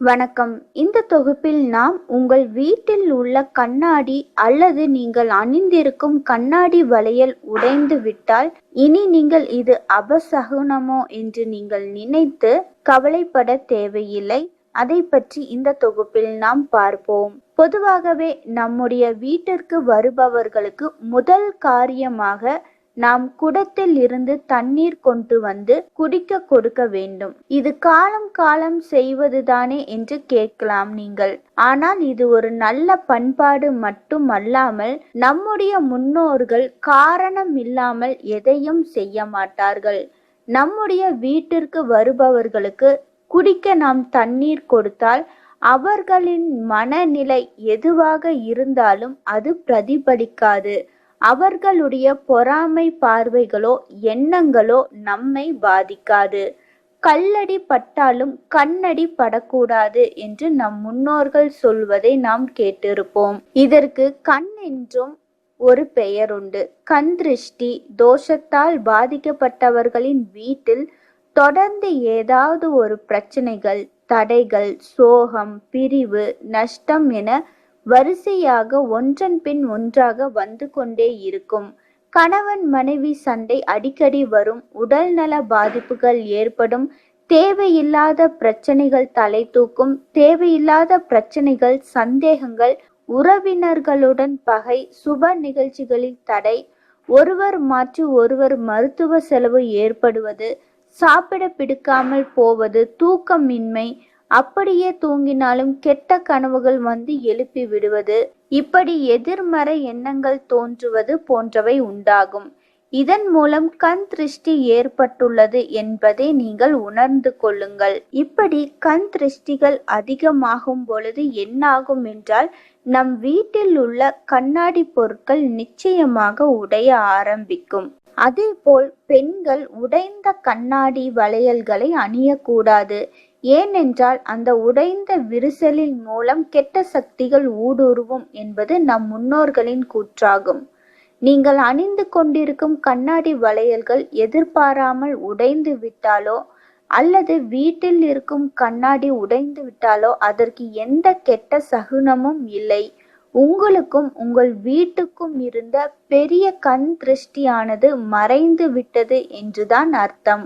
வணக்கம். இந்த தொகுப்பில் நாம் உங்கள் வீட்டில் உள்ள கண்ணாடி அல்லது நீங்கள் அணிந்திருக்கும் கண்ணாடி வளையல் உடைந்து விட்டால் இனி நீங்கள் இது அபசகுனமோ என்று நீங்கள் நினைத்து கவலைப்பட தேவையில்லை. அதை பற்றி இந்த தொகுப்பில் நாம் பார்ப்போம். பொதுவாகவே நம்முடைய வீட்டிற்கு வருபவர்களுக்கு முதல் காரியமாக நாம் குடத்தில் இருந்து தண்ணீர் கொண்டு வந்து குடிக்க கொடுக்க வேண்டும். இது காலம் காலம் செய்வதுதானே என்று கேட்கலாம் நீங்கள். ஆனால் இது ஒரு நல்ல பண்பாடு மட்டுமல்லாமல் நம்முடைய முன்னோர்கள் காரணம் இல்லாமல் எதையும் செய்ய மாட்டார்கள். நம்முடைய வீட்டிற்கு வருபவர்களுக்கு குடிக்க நாம் தண்ணீர் கொடுத்தால் அவர்களின் மனநிலை எதுவாக இருந்தாலும் அது பிரதிபலிக்காது. அவர்களுடைய பொறாமை பார்வைகளோ எண்ணங்களோ நம்மை பாதிக்காது. கல்லடி பட்டாலும் கண்ணடி படக்கூடாது என்று நம் முன்னோர்கள் சொல்வதை நாம் கேட்டிருப்போம். இதற்கு கண் என்றும் ஒரு பெயர் உண்டு. கண் திருஷ்டி தோஷத்தால் பாதிக்கப்பட்டவர்களின் வீட்டில் தொடர்ந்து ஏதாவது ஒரு பிரச்சனைகள் தடைகள் சோகம் பிரிவு நஷ்டம் என வரிசையாக ஒன்றன் பின் ஒன்றாக வந்து கொண்டே இருக்கும். கணவன் மனைவி சண்டை அடிக்கடி வரும். உடல்நல பாதிப்புகள் ஏற்படும். தேவையில்லாத பிரச்சனைகள் தலை தூக்கும். தேவையில்லாத பிரச்சனைகள் சந்தேகங்கள் உறவினர்களுடன் பகை சுப நிகழ்ச்சிகளில் தடை. ஒருவர் மாற்றி ஒருவர் மருத்துவ செலவு ஏற்படுவது. சாப்பிட பிடிக்காமல் போவது தூக்கமின்மை அப்படியே தூங்கினாலும் கெட்ட கனவுகள் வந்து எழுப்பி விடுவது இப்படி எதிர்மறை எண்ணங்கள் தோன்றுவது போன்றவை உண்டாகும். இதன் மூலம் கண் திருஷ்டி ஏற்பட்டுள்ளது என்பதை நீங்கள் உணர்ந்து கொள்ளுங்கள். இப்படி கண் திருஷ்டிகள் அதிகமாகும் பொழுது என்னாகும் என்றால் நம் வீட்டில் உள்ள கண்ணாடி பொருட்கள் நிச்சயமாக உடைய ஆரம்பிக்கும். அதேபோல் பெண்கள் உடைந்த கண்ணாடி வளையல்களை அணியக்கூடாது. ஏனென்றால் அந்த உடைந்த விரிசலின் மூலம் கெட்ட சக்திகள் ஊடுருவும் என்பது நம் முன்னோர்களின் கூற்றாகும். நீங்கள் அணிந்து கொண்டிருக்கும் கண்ணாடி வளையல்கள் எதிர்பாராமல் உடைந்து விட்டாலோ அல்லது வீட்டில் இருக்கும் கண்ணாடி உடைந்து விட்டாலோ அதற்கு எந்த கெட்ட சகுனமும் இல்லை. உங்களுக்கும் உங்கள் வீட்டுக்கும் இருந்த பெரிய கண் திருஷ்டியானது மறைந்து விட்டது என்றுதான் அர்த்தம்.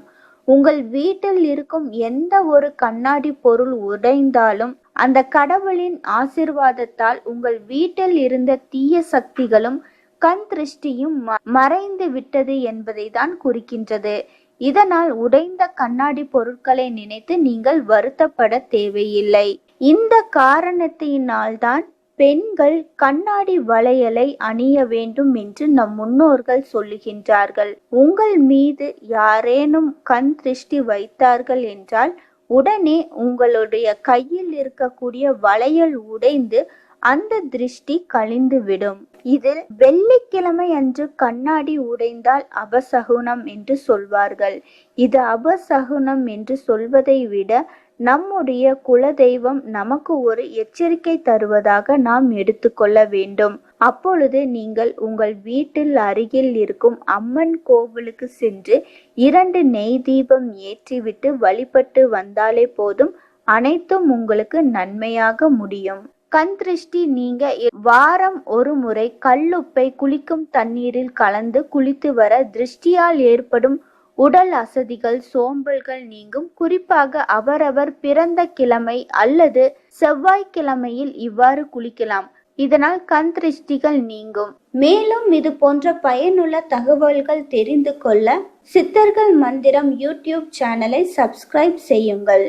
உங்கள் வீட்டில் இருக்கும் எந்த ஒரு கண்ணாடி பொருள் உடைந்தாலும் அந்த கடவுளின் ஆசிர்வாதத்தால் உங்கள் வீட்டில் இருந்த தீய சக்திகளும் கண் திருஷ்டியும் மறைந்து விட்டது என்பதை தான் குறிக்கின்றது. இதனால் உடைந்த கண்ணாடி பொருட்களை நினைத்து நீங்கள் வருத்தப்பட தேவையில்லை. இந்த காரணத்தினால்தான் பெண்கள் கண்ணாடி வளையலை அணிய வேண்டும் என்று நம் முன்னோர்கள் சொல்லுகின்றார்கள். உங்கள் மீது யாரேனும் கண் திருஷ்டி வைத்தார்கள் என்றால் உடனே உங்களுடைய கையில் இருக்கக்கூடிய வளையல் உடைந்து அந்த திருஷ்டி கழிந்துவிடும். இதில் வெள்ளிக்கிழமை அன்று கண்ணாடி உடைந்தால் அபசகுனம் என்று சொல்வார்கள். இது அபசகுனம் என்று சொல்வதை விட நம்முடைய குலதெய்வம் நமக்கு ஒரு எச்சரிக்கை தருவதாக நாம் எடுத்துக்கொள்ள வேண்டும். அப்பொழுது நீங்கள் உங்கள் வீட்டில் அருகில் இருக்கும் அம்மன் கோவிலுக்கு சென்று இரண்டு நெய் தீபம் ஏற்றிவிட்டு வழிபட்டு வந்தாலே போதும் அனைத்தும் உங்களுக்கு நன்மையாக முடியும். கண் திருஷ்டி நீங்க வாரம் ஒரு முறை கல்லுப்பை குளிக்கும் தண்ணீரில் கலந்து குளித்து வர திருஷ்டியால் ஏற்படும் உடல் அசதிகள் சோம்பல்கள் நீங்கும். குறிப்பாக அவரவர் பிறந்த கிழமை அல்லது செவ்வாய்க்கிழமையில் இவ்வாறு குளிக்கலாம். இதனால் கண் திருஷ்டிகள் நீங்கும். மேலும் இது போன்ற பயனுள்ள தகவல்கள் தெரிந்து கொள்ள சித்தர்கள் மந்திரம் யூடியூப் சேனலை சப்ஸ்கிரைப் செய்யுங்கள்.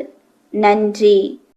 நன்றி.